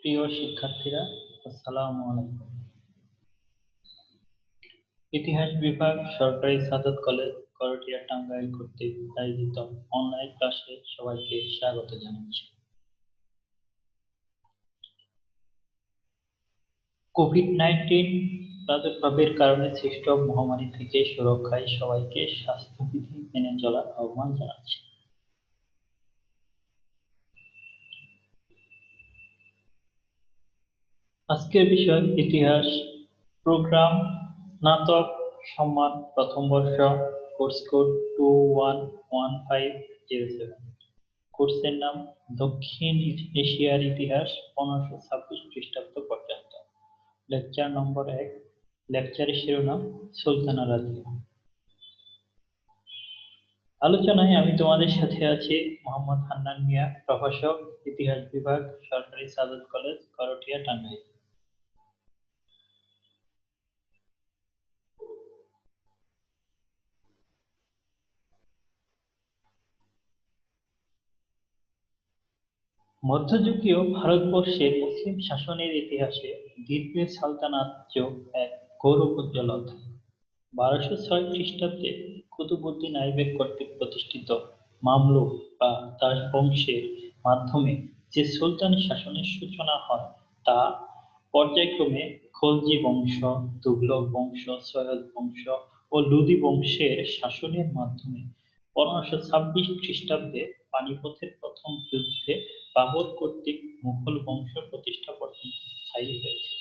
প্রিয় শিক্ষার্থীরা, আসসালামু আলাইকুম। ইতিহাস বিভাগ সরকারি সাদত কলেজ, করটিয়া টাঙ্গাইল কর্তৃক আয়োজিত অনলাইন ক্লাসে সবাইকে স্বাগত জানাচ্ছি। কোভিড নাইন্টিন প্রাদুর্ভাবের কারণে সৃষ্ট মহামারী থেকে সুরক্ষায় সবাইকে স্বাস্থ্যবিধি মেনে চলার আহ্বান জানাচ্ছি। আজকের বিষয় ইতিহাস, প্রোগ্রাম, স্নাতক, সম্মান, প্রথম বর্ষ, course code two one one five zero seven কোর্সের নাম দক্ষিণ এশিয়ার ইতিহাস পনেরোশো ছাব্বিশ খ্রিস্টাব্দ পর্যন্ত। লেকচার নম্বর এক, লেকচারের শিরোনাম সুলতানা রাজিয়া। আলোচনায় আমি তোমাদের সাথে আছি মোহাম্মদ হান্নান মিয়া, প্রভাষক, ইতিহাস বিভাগ, সরকারি সাদত কলেজ, করটিয়া, টাঙ্গাইল। মধ্যযুগীয় ভারতবর্ষের মুসলিম শাসনের ইতিহাসে দ্বিতীয় সালতানাত যোগ এক গৌরবোজ্জ্বল অধ্যায় বারোশো ছয় খ্রিস্টাব্দে কুতুবুদ্দিন আইবেক কর্তৃক প্রতিষ্ঠিত মামলুক বা দাস বংশের মাধ্যমে যে সুলতানি শাসনের সূচনা হয় তা পর্যায়ক্রমে খলজি বংশ তুগলক বংশ, সৈয়দ বংশ ও লুদি বংশের শাসনের মাধ্যমে পনেরোশো ছাব্বিশ খ্রিস্টাব্দে পানিপথের প্রথম যুদ্ধে বাবর কর্তৃক মুঘল বংশ প্রতিষ্ঠা পর্যন্ত স্থায়ী হয়েছিল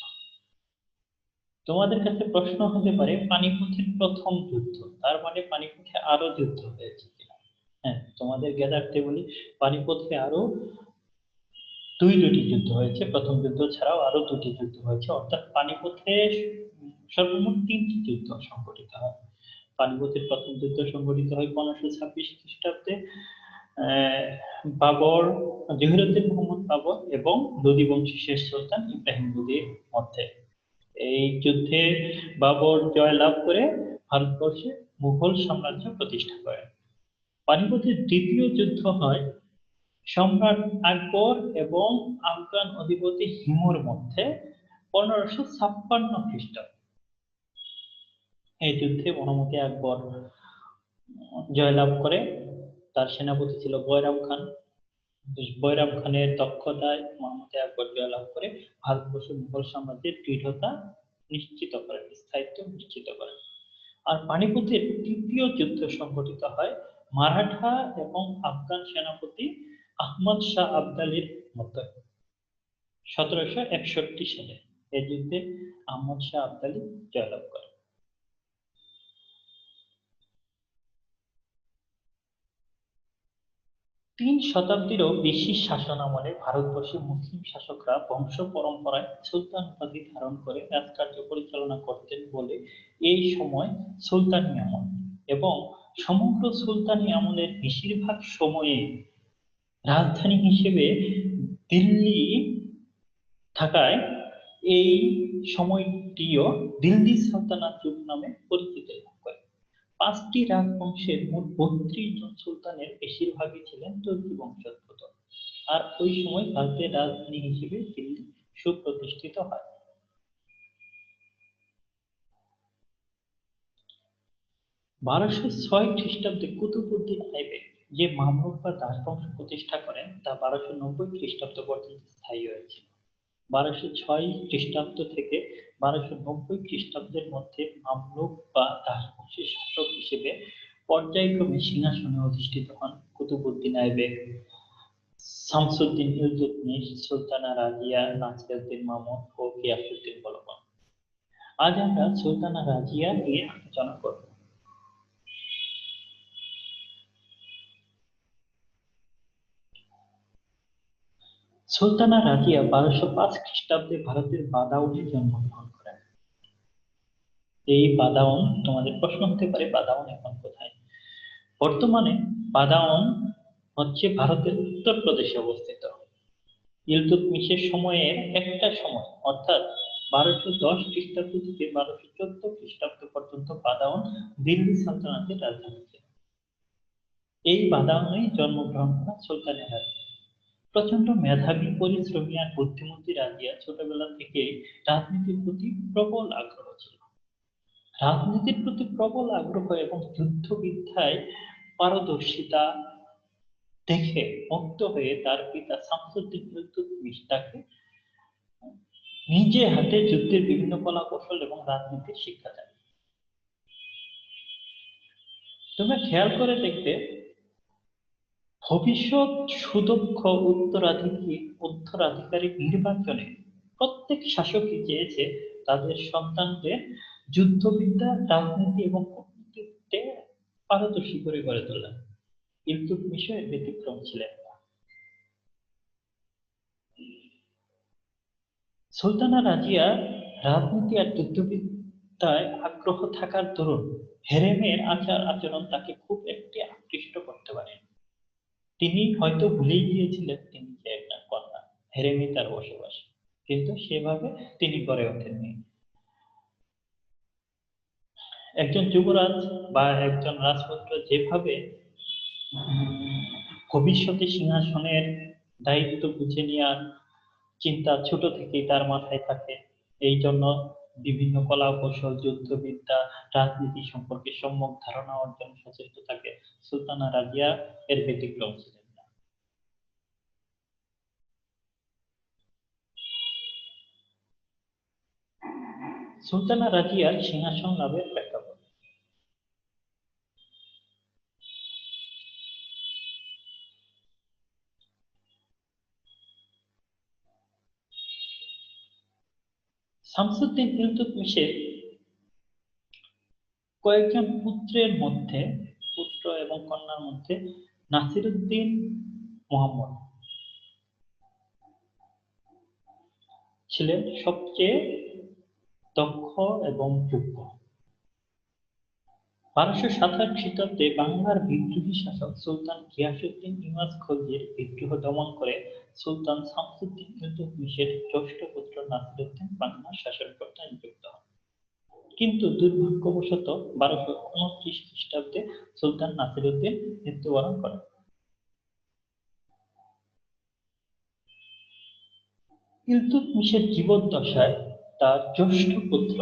তোমাদের কাছে প্রশ্ন হতে পারে, পানিপথের প্রথম যুদ্ধ, তার মানে পানিপথে আরও যুদ্ধ হয়েছে হ্যাঁ তোমাদের জ্ঞাতার্থে বলি পানিপথে আরও দুই দুটি যুদ্ধ হয়েছে। প্রথম যুদ্ধ ছাড়াও আরও দুটি যুদ্ধ হয়েছে। অর্থাৎ পানিপথে সর্বমোট তিনটি যুদ্ধ সংঘটিত হয়। পানিপথের প্রথম যুদ্ধ সংঘটিত হয় পনেরোশো ছাব্বিশ খ্রিস্টাব্দে। বাবর, জহিরুদ্দিন মোহাম্মদ বাবর এবং লোদি বংশী শেষ সুলতান ইব্রাহিম লোদির মধ্যে। এই যুদ্ধে বাবর জয়লাভ করে ভারতবর্ষে মুঘল সাম্রাজ্য প্রতিষ্ঠা করেন। পানিপথের দ্বিতীয় যুদ্ধ হয় সম্রাট আকবর এবং আফগান অধিপতি হিমুর মধ্যে পনেরোশো ছাপ্পান্ন খ্রিস্টাব্দ এই যুদ্ধে মহামতি আকবর জয়লাভ করে তার সেনাপতি ছিল বয়রাম খান। বৈরাম খানের দক্ষতায় মোহাম্মদ আকবর জয়লাভ করে ভারতবর্ষ মুঘল সাম্রাজ্যের দৃঢ়তা নিশ্চিত করেন, স্থায়িত্ব নিশ্চিত করেন। আর পানিপথের তৃতীয় যুদ্ধ সংঘটিত হয় মারাঠা এবং আফগান সেনাপতি আহমদ শাহ আবদালির মধ্যে। সতেরোশো একষট্টি সালে এই যুদ্ধে আহমদ শাহ আবদালি জয়লাভ করেন। তিন শতাব্দীরও বেশি শাসন আমলে ভারতবর্ষের মুসলিম শাসকরা বংশ পরম্পরায় সুলতান উপাধি ধারণ করে রাজকার্য পরিচালনা করতেন বলে এই সময় সুলতানি আমল এবং সমগ্র সুলতানি আমলের বেশিরভাগ সময়ে রাজধানী হিসেবে দিল্লি থাকায় এই সময়টিও দিল্লি সালতানাত যুগ নামে পরিচিত পাঁচটি রাজবংশের মোট বত্রিশ জন সুলতানের বেশিরভাগই ছিলেন তুর্কি বংশোদ্ভূত। আর ওই সময় ভারতের রাজধানী হিসেবে দিল্লি সুপ্রতিষ্ঠিত হয়। বারোশো ছয় খ্রিস্টাব্দে কুতুবুদ্দিন আইবেক যে মামলুক বা দাসবংশ প্রতিষ্ঠা করেন, তা বারোশো নব্বই খ্রিস্টাব্দ পর্যন্ত স্থায়ী হয়েছিল। বারোশো ছয় খ্রিস্টাব্দ থেকে বারোশো নব্বই খ্রিস্টাব্দের মধ্যে মামলুক বা দাসবংশের শাসক হিসেবে পর্যায়ক্রমে সিংহাসনে অধিষ্ঠিত হন কুতুবুদ্দিন আইবেক শামসুদ্দিন ইউজুদ্দিন, সুলতানা রাজিয়া নাসিরুদ্দিন মামুন ও গিয়াসুদ্দিন বলবন। আজ আমরা সুলতানা রাজিয়া নিয়ে আলোচনা করব। সুলতানা রাজিয়া বারোশো পাঁচ খ্রিস্টাব্দে ভারতের বাদাউনে জন্মগ্রহণ করেন। এই বাদাউন তোমাদের প্রশ্ন হতে পারে, বাদাউন এখন কোথায়? বর্তমানে বাদাউন হচ্ছে ভারতের উত্তরপ্রদেশে অবস্থিত। ইলতুৎমিশের সময়ের একটা সময়, অর্থাৎ বারোশো দশ খ্রিস্টাব্দ থেকে বারোশো চোদ্দ খ্রিস্টাব্দ পর্যন্ত বাদাউন দিল্লি সালতানাতের রাজধানী ছিল। এই বাদাউনেই জন্মগ্রহণ করা সুলতানের রাজা প্রচণ্ড মেধাবী, পরিশ্রমী আর বুদ্ধিমতী রাজিয়া ছোটবেলা থেকে রাজনীতির প্রতি প্রবল আগ্রহ ছিল। রাজনীতির প্রতি প্রবল আগ্রহ এবং যুদ্ধবিদ্যায় পারদর্শিতা দেখে মুগ্ধ হয়ে তার পিতা শামসুদ্দিন ইলতুৎমিশ তাকে নিজে হাতে যুদ্ধের বিভিন্ন কলা কৌশল এবং রাজনীতির শিক্ষা দেন। তোমরা খেয়াল করে দেখবে ভবিষ্যৎ সুদক্ষ উত্তরাধিকারী উত্তরাধিকারী নির্বাচনে প্রত্যেক শাসকই চেয়েছে তাদের সন্তানদের যুদ্ধবিদ্যা, রাজনীতি এবং কূটনীতিতে পারদর্শী করে গড়ে তোলা। ইলতুৎমিশও এর ব্যতিক্রম ছিলেন সুলতানা রাজিয়া রাজনীতি আর যুদ্ধবিদ্যায় আগ্রহ থাকার দরুন হেরেমের আচার আচরণ তাকে খুব একটি আকৃষ্ট করতে পারেন। তিনি হয়তো ভুলেই গিয়েছিলেন তিনি যে একজন কন্যা হেরেমি তার বসবাস। কিন্তু সেভাবে তিনি গড়ে ওঠেননি। একজন যুবরাজ বা একজন রাজপুত্র যেভাবে ভবিষ্যতে সিংহাসনের দায়িত্ব বুঝে নেওয়ার চিন্তা ছোট থেকেই তার মাথায় থাকে এই জন্য বিভিন্ন কলা কৌশল যুদ্ধবিদ্যা, রাজনীতি সম্পর্কে সম্যক ধারণা অর্জন সচেত থাকে। সুলতানা রাজিয়া এর ব্যতিক্রম ছিলেন সুলতানা রাজিয়ার সিংহাসন লাভের শামসুদ্দিন ইলতুৎমিশের কয়েকজন পুত্রের মধ্যে, পুত্র এবং কন্যার মধ্যে নাসিরুদ্দিন মোহাম্মদ ছিলেন সবচেয়ে দক্ষ এবং যোগ্য। বারোশো সাতাশ খ্রিস্টাব্দে বাংলার বিদ্রোহী শাসক সুলতান গিয়াসুদ্দিন ইমাজ খলজির বিদ্রোহ দমন করে সুলতান শামসুদ্দিন ইলতুৎমিশের জ্যেষ্ঠ পুত্র নাসিরুদ্দিন বাংলার শাসনকর্তা নিযুক্ত হন। কিন্তু দুর্ভাগ্যবশত বারোশো উনত্রিশ খ্রিস্টাব্দে সুলতান নাসিরুদ্দিন মৃত্যুবরণ করেন। ইলতুৎমিশের জীবদ্দশায় তার জ্যেষ্ঠ পুত্র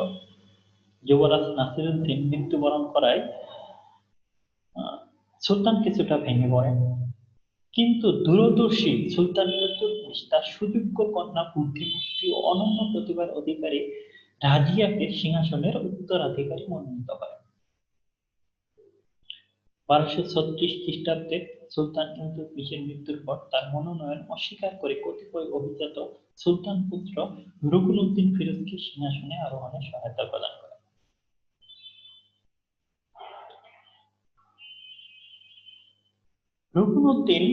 যুবরাজ নাসিরুদ্দিন মৃত্যুবরণ করায় সুলতান কিছুটা ভেঙে পড়েন। কিন্তু দূরদর্শী সুলতান তার সুযোগ্য কন্যা বুদ্ধিমতী ও অনন্য প্রতিভার অধিকারী রাজিয়াকে সিংহাসনের উত্তরাধিকারী মনোনীত করেন। বারোশো ছত্রিশ খ্রিস্টাব্দে সুলতান ইলতুৎমিশের মৃত্যুর পর তার মনোনয়ন অস্বীকার করে কতিপয় অভিজাত সুলতান পুত্র রুকনুদ্দিন ফিরোজকে সিংহাসনে আরোহণে সহায়তা প্রদান করেন রুকনুদ্দিন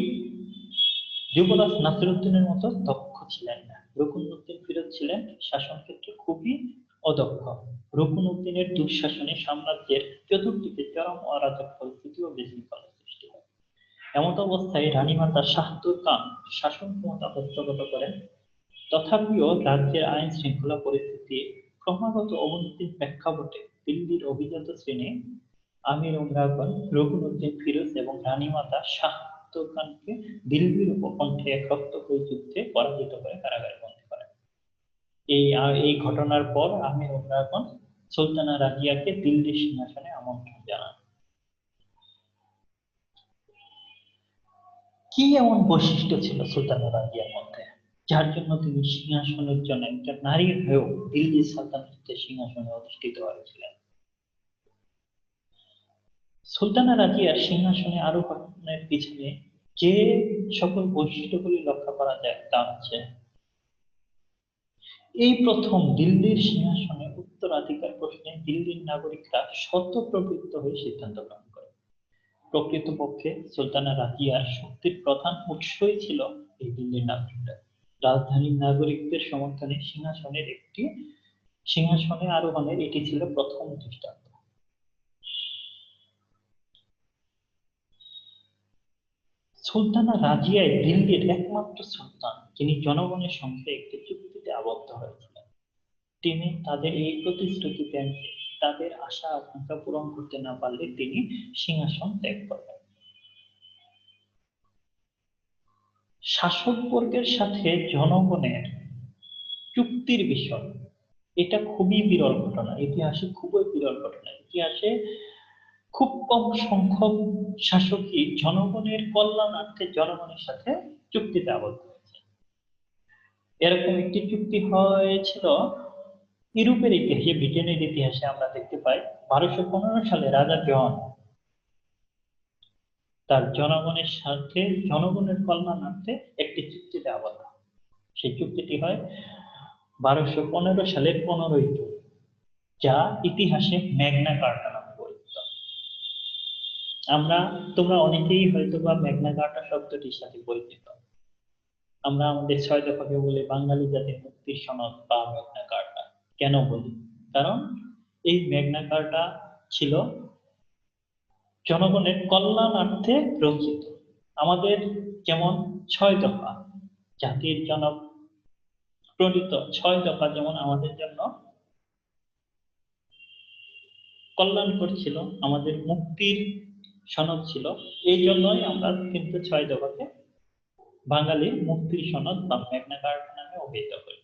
যুবরাজ নাসিরুদ্দিনের মতো দক্ষ ছিলেন না। রুকনুদ্দিন ফিরোজ ছিলেন শাসন ক্ষেত্রে খুবই অদক্ষ। রুকনুদ্দিনের দুঃশাসনে সাম্রাজ্যের চতুর্দিকে চরম অরাজক পরিস্থিতি ও বিশৃঙ্খলা সৃষ্টি হয়। এমত অবস্থায় রানীমাতা শাহতুর খান শাসন ক্ষমতা হস্তগত করেন। তথাপিও রাজ্যের আইন শৃঙ্খলা পরিস্থিতি ক্রমাগত অবনতির প্রেক্ষাপটে দিল্লির অভিজাত শ্রেণি আমির উমরাগণ রঘুনুদ্দিন ফিরোজ এবং রানীমাতা শাহতুর খানকে দিল্লির উপকণ্ঠে এক রক্তক্ষয়ী যুদ্ধে পরাজিত করে কারাগারে বন্দী করেন। এই এই ঘটনার পর আমির উমরাগণ সুলতানা রাজিয়াকে দিল্লির সিংহাসনে আমন্ত্রণ জানান। কি এমন বৈশিষ্ট্য ছিল সুলতানা রাজিয়ার মধ্যে, যার জন্য তিনি সিংহাসনের জন্য একজন নারীর হয়েও দিল্লির সালতানাতের সিংহাসনে অধিষ্ঠিত হয়েছিলেন? সুলতানা রাজিয়ার সিংহাসনে আরোহণের পিছনে যে সকল বৈশিষ্ট্যগুলি লক্ষ্য করা যায় তা হচ্ছে এই প্রথম দিল্লির সিংহাসনে উত্তরাধিকার প্রশ্নে দিল্লির নাগরিকরা স্বতঃপ্রবৃত্ত হয়ে সিদ্ধান্ত গ্রহণ করে। প্রকৃতপক্ষে সুলতানা রাজিয়ার শক্তির প্রধান উৎসই ছিল এই দিল্লির নাগরিকরা। রাজধানীর নাগরিকদের সমর্থনে সিংহাসনের একটি সিংহাসনে আরোহণের এটি ছিল প্রথম দৃষ্টান্ত। সুলতানা রাজিয়াই দিল্লির একমাত্র সুলতান, যিনি জনগণের সঙ্গে একটি চুক্তিতে আবদ্ধ হয়েছিলেন। তিনি তাদের এই প্রতিশ্রুতি দেন তাদের আশা আকাঙ্ক্ষা পূরণ করতে না পারলে তিনি সিংহাসন ত্যাগ করবেন। শাসক বর্গের সাথে জনগণের চুক্তির বিষয়, এটা খুবই বিরল ঘটনা, ইতিহাসে খুবই বিরল ঘটনা। ইতিহাসে খুব কম সংখ্যক শাসকই জনগণের কল্যাণার্থে জনগণের সাথে চুক্তিতে আবদ্ধ হয়েছে। এরকম একটি চুক্তি হয়েছিল ইউরোপের ইতিহাসে ব্রিটেনের ইতিহাসে আমরা দেখতে পাই, বারোশো পনেরো সালে রাজা জন তার জনগণের সাথে, জনগণের কল্যাণার্থে একটি চুক্তিতে আবদ্ধ। সেই চুক্তিটি হয় বারোশো পনেরো সালের পনেরোই জুন, যা ইতিহাসে ম্যাগনা কার্টা আমরা, তোমরা অনেকেই হয়তো বা ম্যাগনা কার্টা শব্দটির সাথে পরিচিত। আমরা আমাদের ছয় দফাকে বলি বাঙালি জাতির মুক্তির সনদ বা ম্যাগনা কার্টা কেন বলি? কারণ এই ম্যাগনা কার্টা ছিল জনগণের কল্যাণার্থে রচিত। আমাদের যেমন ছয় দফা, জাতির জনক প্রণীত ছয় দফা যেমন আমাদের জন্য কল্যাণকর ছিল, আমাদের মুক্তির সনদ ছিল। এই জন্যই আমরা কিন্তু ছয় দফাকে বাঙালির মুক্তির সনদ বা মেঘনা কার্ড নামে অভিহিত করি।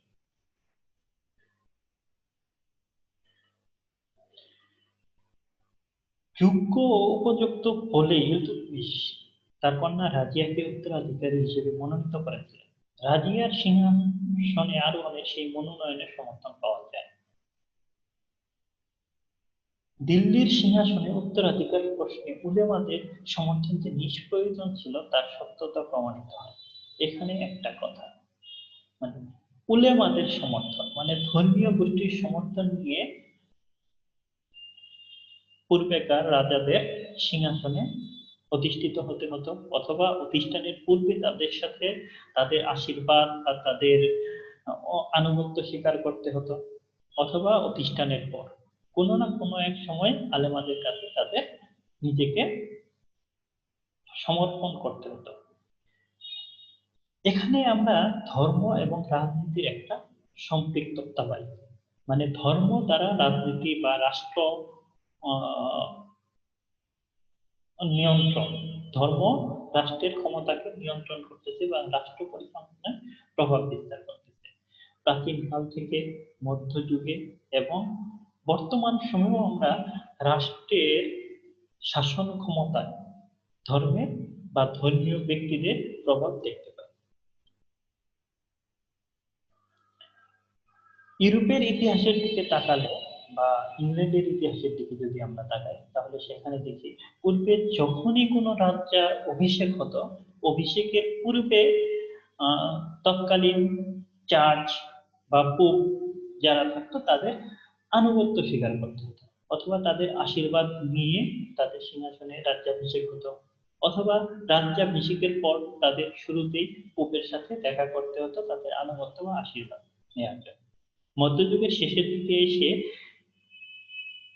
যোগ্য উপযুক্ত বলে ইলতুৎমিশ তার কন্যা রাজিয়াকে উত্তরাধিকারী হিসেবে মনোনীত করেছিলেন। রাজিয়ার সিংহাসনে আরোহণের সেই মনোনয়নের সমর্থন পাওয়া যায় দিল্লির সিংহাসনে উত্তরাধিকারী প্রশ্নে উলেমাদের সমর্থন যে নিষ্প্রয়োজন ছিল, তার সত্যতা প্রমাণিত হয়। এখানে একটা কথা। মানে উলেমাদের সমর্থন মানে ধর্মীয় গোষ্ঠীর সমর্থন নিয়ে পূর্বেকার রাজাদের সিংহাসনে অধিষ্ঠিত হতে হতো, অথবা অধিষ্ঠানের পূর্বে তাদের সাথে তাদের আশীর্বাদ বা তাদের আনুগত্য স্বীকার করতে হতো, অথবা অধিষ্ঠানের পর। কোনো না কোনো এক সময় আলেমাদের কাছে তাদের নিজেকে সমর্পণ করতে হতো। এখানে আমরা ধর্ম এবং রাজনীতির একটা সম্পৃক্ততা পাই। মানে ধর্ম দ্বারা রাজনীতি বা রাষ্ট্র নিয়ন্ত্রণ। ধর্ম রাষ্ট্রের ক্ষমতাকে নিয়ন্ত্রণ করতেছে বা রাষ্ট্র পরিচালনায় প্রভাব বিস্তার করতেছে। প্রাচীন কাল থেকে মধ্যযুগে এবং বর্তমান সময়েও আমরা রাষ্ট্রের শাসন ক্ষমতায় ধর্মে বা ধর্মীয় ব্যক্তিদের প্রভাব দেখতে পাই। ইউরোপের ইতিহাসের দিকে তাকালে বা ইংল্যান্ডের ইতিহাসের দিকে যদি আমরা তাকাই, তাহলে সেখানে দেখি পূর্বে যখনই কোনো রাজ্যার অভিষেক হতো, অভিষেকের পূর্বে তৎকালীন চার্চ বা পুপ যারা থাকতো তাদের আনুগত্য স্বীকার করতে হতো। অথবা তাদের আশীর্বাদ নিয়ে তাদের সিংহাসনে রাজ্যাভিষেক হতো। অথবা রাজ্যাভিষেকের পর তাদের শুরুতেই পোপের সাথে দেখা করতে হতো তাদের আনুগত্য বা আশীর্বাদ নেওয়ার জন্য। মধ্যযুগের শেষের দিকে এসে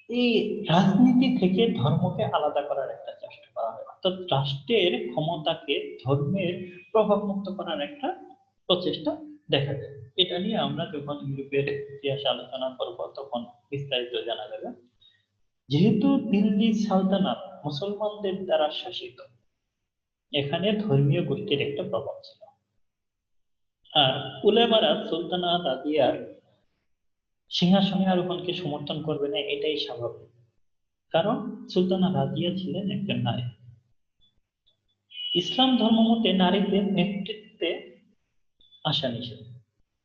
এই রাজনীতি থেকে ধর্মকে আলাদা করার একটা চেষ্টা করা হয়। অর্থাৎ রাষ্ট্রের ক্ষমতাকে ধর্মের প্রভাব মুক্ত করার একটা প্রচেষ্টা দেখা যায় এটা নিয়ে আমরা যখন ইউরোপের ইতিহাস আলোচনা করব, তখন বিস্তারিত জানা যাবে। যেহেতু দিল্লি সালতানাত মুসলমানদের দ্বারা শাসিত, এখানে ধর্মীয় গোষ্ঠীর একটা প্রভাব ছিল। আর উলেমারা সুলতানাত আদিয়ার সিংহাসনে আরোহণকে সমর্থন করবে না, এটাই স্বাভাবিক। কারণ সুলতানা রাজিয়া ছিলেন একজন নারী। ইসলাম ধর্ম মতে নারীদের নেতৃত্বে আসা নিষেধ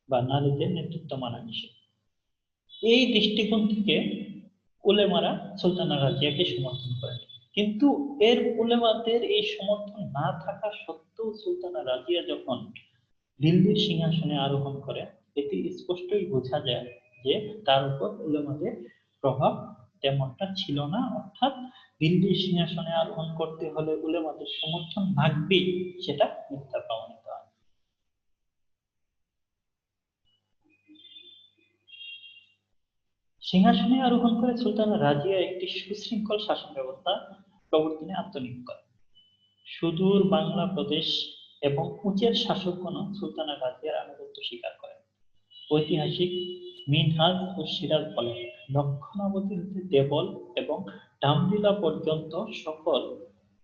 বা নারীদের নেতৃত্ব মানা নিষেধ। এই দৃষ্টিকোণ থেকে উলেমারা সুলতানা রাজিয়াকে সমর্থন করেন। কিন্তু এর উলেমাদের এই সমর্থন না থাকা সত্ত্বেও সুলতানা রাজিয়া যখন দিল্লির সিংহাসনে আরোহণ করে এটি স্পষ্টই বোঝা যায় যে তার উপর উলেমাদের প্রভাব তেমনটা ছিল না। অর্থাৎ দিল্লির সিংহাসনে আরোহণ করতে হলে উলেমাদের সমর্থন লাগবেই সেটা মিথ্যা প্রমাণিত হয় সিংহাসনে আরোহণ করে সুলতান রাজিয়া একটি সুশৃঙ্খল শাসন ব্যবস্থা প্রবর্তনে আত্মনিয়োগ করে সুদূর বাংলা প্রদেশ এবং উঁচের শাসকগণ সুলতানা রাজিয়ার আনুগত্য স্বীকার করেন। ঐতিহাসিক মিনহাজ ও সিরাজ বলেন, লক্ষণাবতী হতে দেবল এবং ডামলিলা পর্যন্ত সকল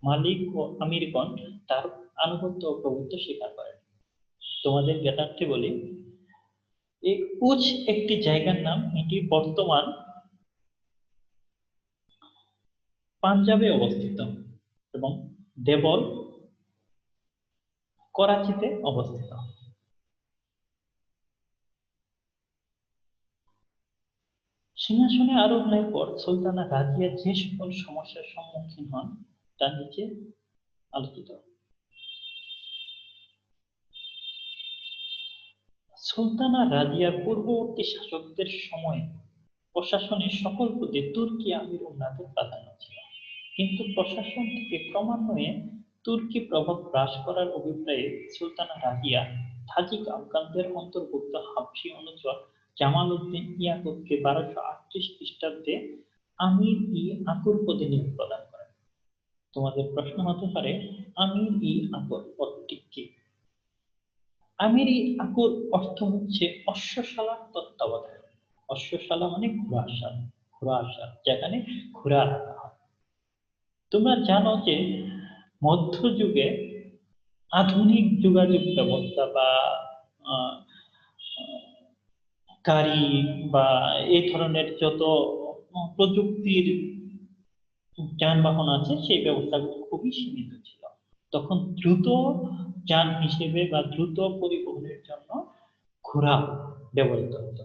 মালিক ও আমিরগণ তার আনুগত্য ও প্রভুত্ব স্বীকার করেন। তোমাদের জ্ঞাতার্থে বলি এই উচ একটি জায়গার নাম, এটি বর্তমান পাঞ্জাবে অবস্থিত এবং দেবল করাচিতে অবস্থিত। সিংহাসনে আরোহণের পর সুলতানা রাজিয়া যে সকল সমস্যার সম্মুখীন হন তা নিচে আলোচিত। সুলতানা রাজিয়ার পূর্ববর্তী শাসকদের সময়ে প্রশাসনের সকল পদে তুর্কি আমির উন্নতের প্রাধান্য ছিল। কিন্তু প্রশাসন থেকে ক্রমান্বয়ে তুর্কি প্রভাব হ্রাস করার অভিপ্রায়ে সুলতানা রাজিয়া তাজিক আফগানদের অন্তর্ভুক্ত হাবশি অনুচর জামাল উদ্দিন ইয়াকুবকে বারোশো আটত্রিশ খ্রিস্টাব্দে আমির ই আকুর পদে নিয়োগ প্রদান করেন। তোমাদের প্রশ্ন হতে পারে, আমির ই আকর পদটি কি? আমির আকুর অর্থ হচ্ছে অশ্বশালার তত্ত্বাবধায়ক। অশ্বশালা মানে ঘোড়াশাল ঘোড়াশাল, যেখানে ঘোড়া রাখা হয়। তোমরা জানো যে মধ্যযুগে আধুনিক যোগাযোগ ব্যবস্থা বা গাড়ি বা এই ধরনের যত প্রযুক্তির যানবাহন আছে, সেই ব্যবস্থাগুলো খুবই সীমিত ছিল। তখন দ্রুত যান হিসেবে বা দ্রুত পরিবহনের জন্য ঘোড়া ব্যবহৃত হতো।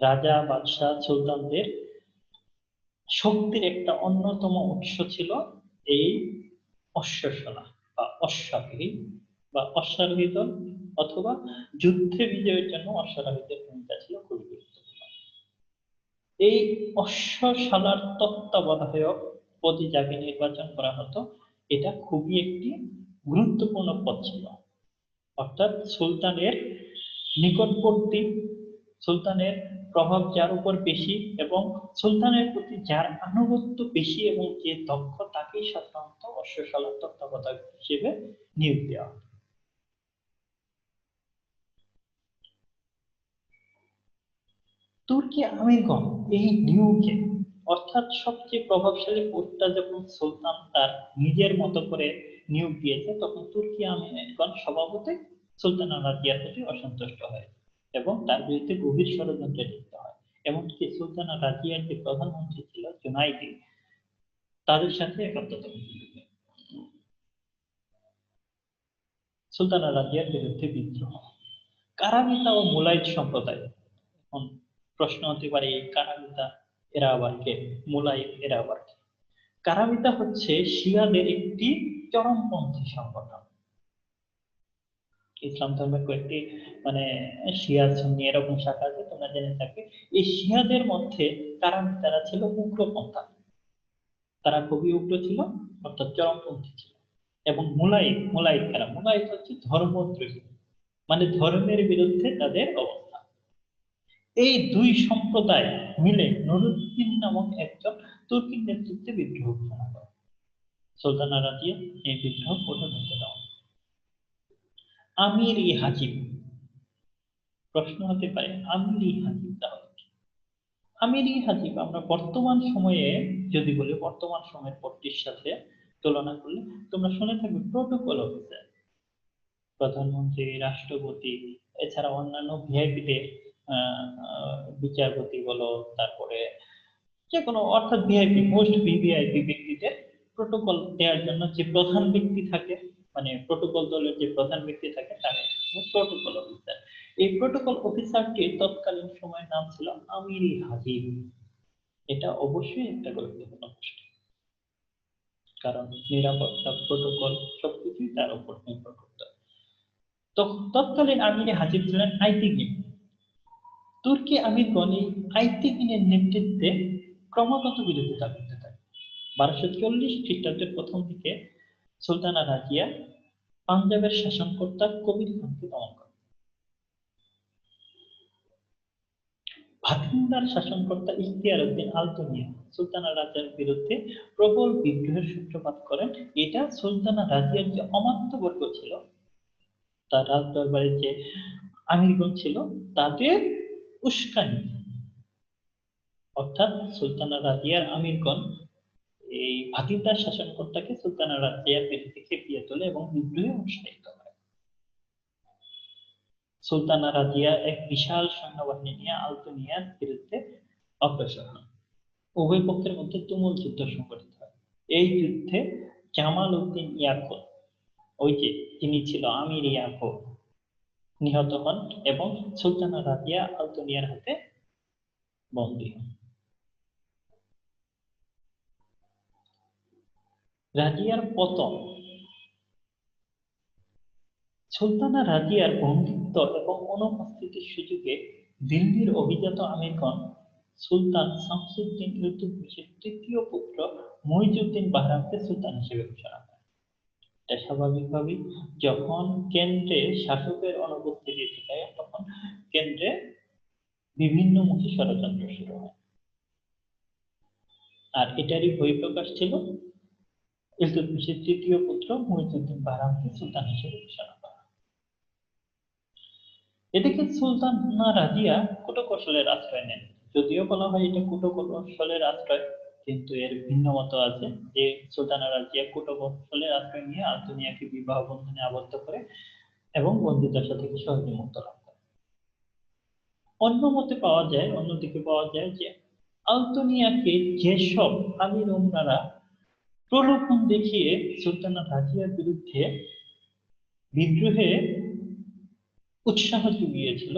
রাজা বাদশাহ সুলতানদের শক্তির একটা অন্যতম উৎস ছিল এই অশ্বশলা বা অশ্বারোহী বা অশ্বারোহী দল অথবা যুদ্ধে বিজয়ের জন্য অশ্বারোহীদের ভূমিকা ছিল খুবই গুরুত্বপূর্ণ। এই অশ্বশালার তত্ত্বাবধায়ক পদে যাকে নির্বাচন করা হতো, এটা খুবই একটি গুরুত্বপূর্ণ পদ ছিল। অর্থাৎ সুলতানের নিকটবর্তী, সুলতানের প্রভাব যার উপর বেশি এবং সুলতানের প্রতি যার আনুগত্য বেশি এবং যে দক্ষ তাকেই সাধারণত অশ্বশালার তত্ত্বাবধায়ক হিসেবে নিয়োগ দেওয়া তুর্কি আমিরগণ এই নিয়োগে অর্থাৎ সবচেয়ে প্রভাবশালী পোস্টটা যখন সুলতান তার নিজের মতো করে নিয়োগ দিয়েছে, তখন তুর্কি আমিরগণ স্বভাবতই সুলতান রাজিয়ার প্রতি অসন্তুষ্ট হয় এবং তার বিরুদ্ধে গভীর ষড়যন্ত্রে লিপ্ত হয়। এমনকি সুলতানা রাজিয়ার যে প্রধানমন্ত্রী ছিল জুনাইদি, তাদের সাথে একাত্মতা সুলতানা রাজিয়ার বিরুদ্ধে বিদ্রোহ। কারামিতা ও মুলাইদ সম্প্রদায়। এখন প্রশ্ন হতে পারে, এই কারামিতা এরা আবার কে মুলাইদ এরা আবার কে কারামিতা হচ্ছে শিয়াদের একটি চরমপন্থী সংগঠন। ইসলাম ধর্মের কয়েকটি মানে শিয়া সুন্নি এরকম শাখা আছে, তোমরা জেনে থাকবে। এই শিয়াদের মধ্যে কারামিতারা ছিল উগ্রপন্থা। তারা খুবই উগ্র ছিল, অর্থাৎ চরমপন্থী ছিল। এবং মুলাইদ মুলাইদ কারা? মুলাইদ হচ্ছে ধর্মদ্রোহী। মানে ধর্মের বিরুদ্ধে তাদের অবস্থা। এই দুই সম্প্রদায় মিলে নুরুদ্দিন নামক একজন তুর্কির নেতৃত্বে বিদ্রোহ ঘোষণা করে। সুলতানা রাজিয়া এই বিদ্রোহ প্রধান হতে দেওয়া আমির ই হাজিব প্রশ্ন হতে পারে, আমির ই হাজিব তাহলে আমির ই হাজিব আমরা বর্তমান সময়ে, যদি বলি বর্তমান সময়ের পট্টির সাথে তুলনা করলে তোমরা শুনে থাকবে প্রোটোকল অফিসার প্রধানমন্ত্রী, রাষ্ট্রপতি, এছাড়া অন্যান্য ভিআইপিদের বিচারপতি বলো, তারপরে যে কোনো অর্থাৎ ভিআইপি মোস্ট ভিভিআইপি ব্যক্তিদের প্রোটোকল দেওয়ার জন্য যে প্রধান ব্যক্তি থাকে মানে প্রোটোকল দলের যে প্রধান ব্যক্তি থাকে তাকে প্রোটোকল অফিসার এই প্রোটোকল অফিসারটির তৎকালীন সময়ের নাম ছিল আমিরি হাজিব। এটা অবশ্যই একটা গুরুত্বপূর্ণ প্রশ্ন কারণ নিরাপত্তা প্রোটোকল সবকিছুই তার উপর নির্ভর করত। তৎকালীন আমিরে হাজির ছিলেন আইতিগিন তুর্কি আমিরগণ এই আইতিগিনের নেতৃত্বে ক্রমাগত বিরোধিতা করতে থাকে। বারোশো চল্লিশ খ্রিস্টাব্দের প্রথম দিকে সুলতানা রাজিয়া পাঞ্জাবের শাসনকর্তা কবির খানকে দমন করেন। ভাতিন্দার শাসনকর্তা ইখতিয়ার উদ্দিন আলতনিয়া সুলতানা রাজার বিরুদ্ধে প্রবল বিদ্রোহের সূত্রপাত করেন। এটা সুলতানা রাজিয়ার যে অমাত্য বর্গ ছিল, তার রাজ দরবারের যে আমিরগণ ছিল, তাদের উস্কানি। অর্থাৎ সুলতানা রাজিয়ার আমিরগণ এই ভাতিদার শাসনকর্তাকে সুলতানা রাজিয়ার বিরুদ্ধে খেপিয়ে তোলে এবং বিদ্রোহে উৎসাহিত করে সুলতানা রাজিয়া এক বিশাল সৈন্যবাহিনী নিয়ে আলতুনিয়ার বিরুদ্ধে অগ্রসর হন। উভয় পক্ষের মধ্যে তুমুল যুদ্ধ সংঘটিত হয়। এই যুদ্ধে জামাল উদ্দিন ইয়াকুব, ওই যে তিনি ছিল আমির ইয়াকুব নিহত হন এবং সুলতানা রাজিয়া আলতুনিয়ার হাতে বন্দী হন। রাজিয়ার পতন। সুলতানা রাজিয়ার বন্দিত্ব এবং অনুপস্থিতির সুযোগে দিল্লির অভিজাত আমিরগণ সুলতান শামসুদ্দিন ইলতুৎমিশের তৃতীয় পুত্র মহিজুদ্দিন বাহরামকে সুলতান হিসেবে ঘোষণা এটা স্বাভাবিকভাবেই যখন কেন্দ্রে শাসকের অনুপস্থিতি থাকে তখন কেন্দ্রে বিভিন্নমুখী ষড়যন্ত্র শুরু হয়। আর এটারই বহিঃপ্রকাশ ছিল ইলতুৎমিশের তৃতীয় পুত্র মহিজুদ্দিন বাহরামকে সুলতান হিসেবে ঘোষণা করা। এদিকে সুলতানা রাজিয়া কুটকৌশলের আশ্রয় নেন। যদিও বলা হয় এটা কুটকৌশলের আশ্রয় কিন্তু এর ভিন্ন মত আছে যে সুলতানা রাজিয়া কুটকৌশলের আশ্রয় নিয়ে আলতুনিয়াকে বিবাহ বন্ধনে আবদ্ধ করে এবং বন্দিদশা থেকে সহজে মুক্ত লাভ করে। অন্য মতে পাওয়া যায় অন্যদিকে পাওয়া যায় যে আলতুনিয়াকে যেসব আমির ওমরারা প্রলোভন দেখিয়ে সুলতানা রাজিয়ার বিরুদ্ধে বিদ্রোহে উৎসাহ জুগিয়েছিল,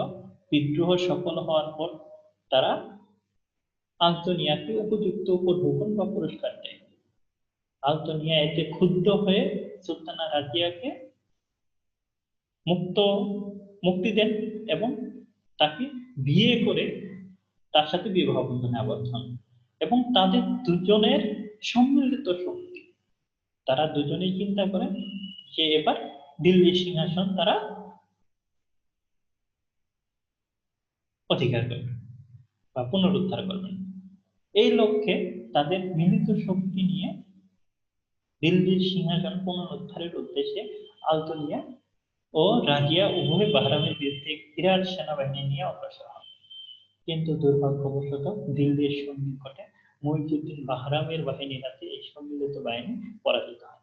বিদ্রোহ সফল হওয়ার পর তারা আন্তনিয়াকে উপযুক্ত উপঢৌকন বা পুরস্কার দেয়। আলতোনিয়া এতে ক্ষুব্ধ হয়ে সুলতানা রাজিয়াকে মুক্ত, মুক্তি দেন এবং তাকে বিয়ে করে তার সাথে বিবাহ বন্ধনে আবদ্ধ হন এবং তাদের দুজনের সম্মিলিত শক্তি। তারা দুজনেই চিন্তা করেন যে এবার দিল্লি সিংহাসন তারা অধিকার করবেন বা পুনরুদ্ধার করবেন। এই লক্ষ্যে তাদের মিলিত শক্তি নিয়ে দিল্লির সিংহাসন পুনরুদ্ধারের উদ্দেশ্যে আলতুনিয়া ও রাজিয়া উভয় বাহরামের বিরুদ্ধে বিরাট সেনাবাহিনী নিয়ে অগ্রসর হন কিন্তু দুর্ভাগ্যবশত দিল্লির সন্নিকটে মহিজুদ্দিন বাহরামের বাহিনীর হাতে এই সম্মিলিত বাহিনী পরাজিত হয়।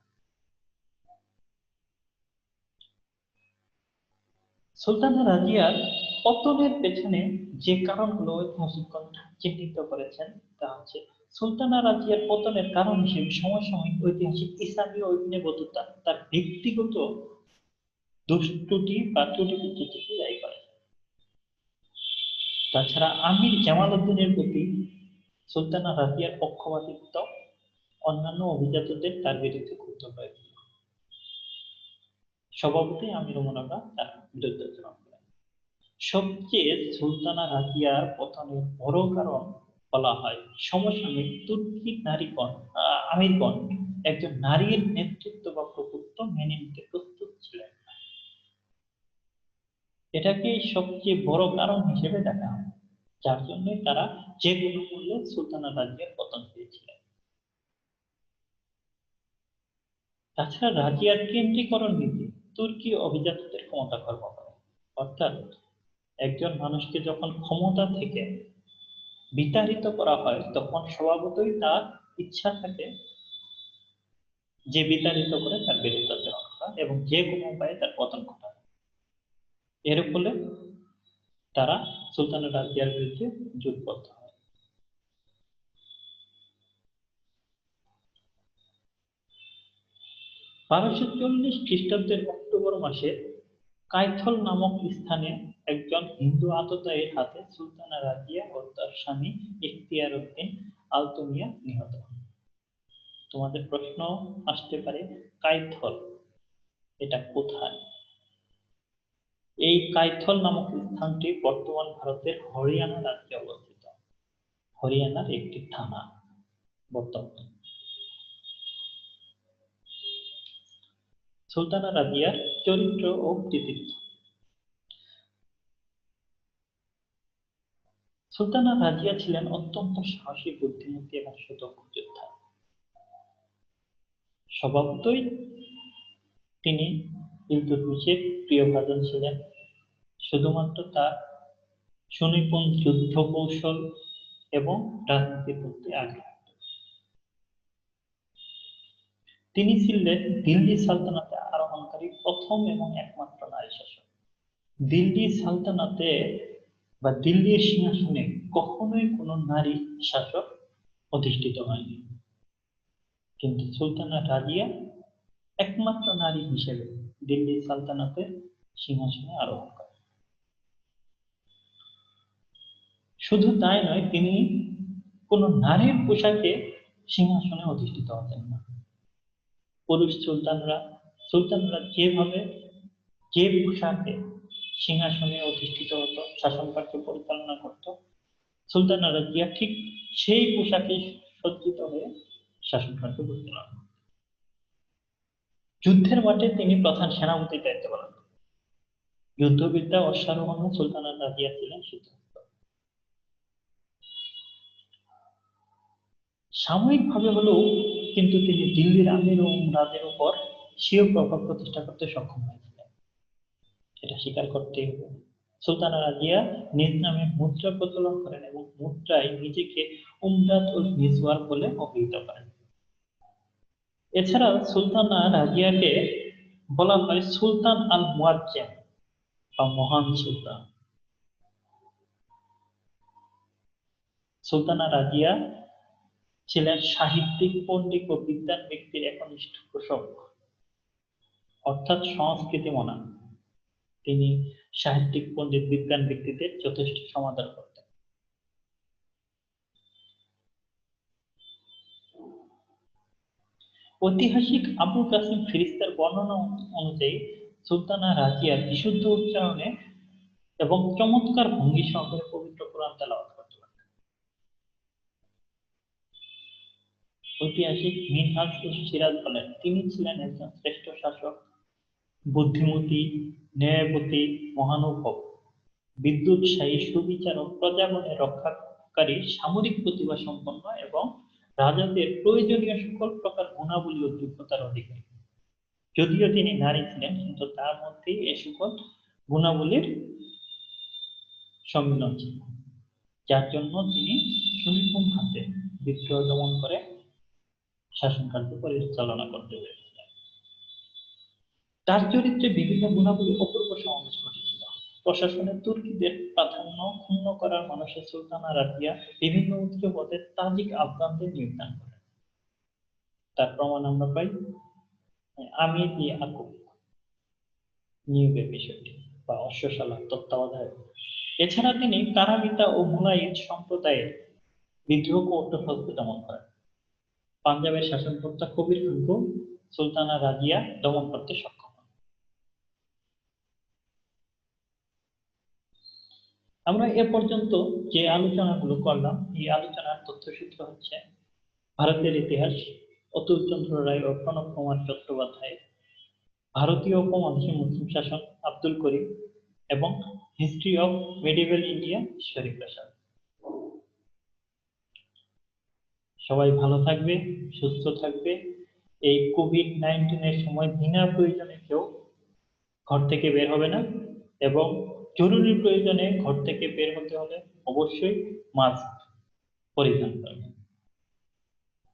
সুলতানা রাজিয়ার পতনের পেছনে যে কারণগুলো ঐতিহাসিকগণ চিহ্নিত করেছেন, তা হচ্ছে সুলতানা রাজিয়ার পতনের কারণ হিসেবে সময় সময় ঐতিহাসিক ইসলামী ঐক্যবদ্ধতা, তার ব্যক্তিগত দুষ্টুটি বা ত্রুটি বিচ্যুতিকে দায়ী করে। তাছাড়া আমির জামাল উদ্দিনের প্রতি সুলতানা রাজিয়ার পক্ষপাতিত্ব অন্যান্য অভিজাতদের তার বিরুদ্ধে ক্ষুব্ধ হয়েছিল স্বভাবতই আমির ওমরারা তার বিরুদ্ধে আচরণ সবচেয়ে সুলতানা রাজিয়ার পতনের বড় কারণ বলা হয় সমসাময়িক তুর্কি নারীগণ আমিরগণ। একজন নারীর নেতৃত্ব বা প্রভুত্ব মেনে নিতে প্রস্তুত ছিলেন। এটাকে সবচেয়ে বড় কারণ হিসেবে দেখা হয়, যার জন্য তারা যে কোনো মূল্যে সুলতানা রাজিয়ার পতন চেয়েছিলেন তাছাড়া রাজিয়ার কেন্দ্রীকরণ নীতি তুর্কি অভিজাতদের ক্ষমতা কর্ম করে অর্থাৎ একজন মানুষকে যখন ক্ষমতা থেকে বিতাড়িত করা হয়, তখন স্বভাবতই তার ইচ্ছা থাকে যে বিতাড়িত করে তার বিরুদ্ধে এবং যে কোনো উপায়ে তার পতন ঘটানো। এর ফলে তারা সুলতানের রাজিয়ার বিরুদ্ধে জোটবদ্ধ হয়। বারোশো চল্লিশ খ্রিস্টাব্দের অক্টোবর মাসে কাইথল নামক স্থানে একজন হিন্দু আততায়ীর হাতে সুলতানা রাজিয়া ও তার স্বামী ইখতিয়ার উদ্দিন আলতুমিয়া নিহত। তোমাদের প্রশ্ন আসতে পারে, কাইথল এটা কোথায়? এই কাইথল নামক স্থানটি বর্তমান ভারতের হরিয়ানা রাজ্যে অবস্থিত। হরিয়ানার একটি থানা বর্তমানে। সুলতানা রাজিয়ার চরিত্র ও কৃতিত্ব। সুলতানা রাজিয়া ছিলেন অত্যন্ত সাহসী, বুদ্ধিমতী এবং সুদক্ষ যোদ্ধা। স্বভাবতই তিনি ইলতুৎমিশের প্রিয় ভাজন ছিলেন। শুধুমাত্র তার সুনিপুণ যুদ্ধ কৌশল এবং রাজনীতির প্রতি আগ্রহ। তিনি ছিলেন দিল্লি সালতানাতে আরোহণকারী প্রথম এবং একমাত্র নারী শাসক। দিল্লি সালতানাতে বা দিল্লির সিংহাসনে কখনোই কোনো নারী শাসক অধিষ্ঠিত হয়নি। কিন্তু সুলতানা রাজিয়া একমাত্র নারী হিসেবে দিল্লি সালতানাতে সিংহাসনে আরোহণ করেন। শুধু তাই নয়, তিনি কোনো নারীর পোশাকে সিংহাসনে অধিষ্ঠিত হতেন না। পুরুষ সুলতানরা সুলতানরা যেভাবে যে পোশাকে সিংহাসনে অধিষ্ঠিত হতো, শাসন কার্য পরিচালনা করত। সুলতানা রাজিয়া ঠিক সেই পোশাকে সজ্জিত হয়ে শাসন কার্য পরিচালনা করত যুদ্ধের মাঠে তিনি প্রধান সেনাপতির দায়িত্ব পালন যুদ্ধবিদ্যা অশ্বারোহণ সুলতানা রাজিয়া ছিলেন সিদ্ধান্ত। সাময়িকভাবে হলেও কিন্তু তিনি দিল্লির আমির ও রাজের উপর স্বীয় প্রভাব প্রতিষ্ঠা করতে সক্ষম হয়েছিলেন এটা স্বীকার করতেই হবে। সুলতানা রাজিয়া নিজ নামে মুদ্রা প্রচলন করেন এবং মুদ্রায় নিজেকে উমরাত ও নিজওয়ার বলে অভিহিত করেন। এছাড়া সুলতানা রাজিয়াকে বলা হয় সুলতান আল মুয়াজ্জেম বা মহান সুলতান। সুলতানা রাজিয়া ছিলেন সাহিত্যিক, পণ্ডিত ও বিদ্যান ব্যক্তির একনিষ্ঠ পোষক অর্থাৎ সংস্কৃতি মনা তিনি সাহিত্যিক, পণ্ডিত, বিজ্ঞান ব্যক্তিদের যথেষ্ট সমাদর করতেন। ঐতিহাসিক আবুল কাসিম ফিরিস্তার বর্ণনা অনুযায়ী সুলতানা রাজিয়া বিশুদ্ধ উচ্চারণে এবং চমৎকার ভঙ্গি সহকারে পবিত্র কোরআন তেলাওয়াত করতে পারতেন। ঐতিহাসিক মিনহাজ সিরাজ বলেন, তিনি ছিলেন একজন শ্রেষ্ঠ শাসক বুদ্ধিমতী, ন্যায়পতি, মহানুভব। বিদ্যুৎসাহী সুবিচারক প্রজাগণের রক্ষাকারী সামরিক প্রতিভা সম্পন্ন এবং রাজাদের প্রয়োজনীয় সকল প্রকার গুণাবলী ও যোগ্যতার অধিকারী। যদিও তিনি নারী ছিলেন, কিন্তু তার মধ্যেই এ সকল গুণাবলীর সম্মিলন ছিল। যার জন্য তিনি সুনিপুণ হাতে বিদ্রোহ দমন করে শাসন কার্য পরিচালনা করতে পেরেছিলেন তার চরিত্রে বিভিন্ন গুণাবলী অপূর্ব সমাবেশ ঘটেছিল। প্রশাসনে তুর্কিদের প্রাধান্য ক্ষুণ্ণ করার মানুষের সুলতানা রাজিয়া বিভিন্ন উচ্চ পদে তাজিক আফগানদের নিয়োগদান করেন। তার প্রমাণ আমরা পাই আমি দিয়ে আকুব নিয়োগের বিষয়টি বা অশ্বশালা তত্ত্বাবধায়ক। এছাড়া তিনি কারামিতা ও মুলাইদ সম্প্রদায়ের বিদ্রোহ কৌট্যফলকে দমন করেন। পাঞ্জাবের শাসনকর্তা কবির সুলতানা রাজিয়া দমন করতে সক্ষম হন আমরা এ পর্যন্ত যে আলোচনাগুলো করলাম, এই আলোচনার তথ্যসূত্র হচ্ছে ভারতের ইতিহাস অতুল চন্দ্র রায় ও প্রণব কুমার চট্টোপাধ্যায়, ভারতীয় উপমহাদেশে মুসলিম শাসন আব্দুল করিম এবং history of medieval India Ishwari Prasad সবাই ভালো থাকবে, সুস্থ থাকবে। এই কোভিড নাইন্টিনের সময় বিনা প্রয়োজনে কেউ ঘর থেকে বের হবে না এবং জরুরি প্রয়োজনে ঘর থেকে বের হতে হলে অবশ্যই মাস্ক পরিধান করবে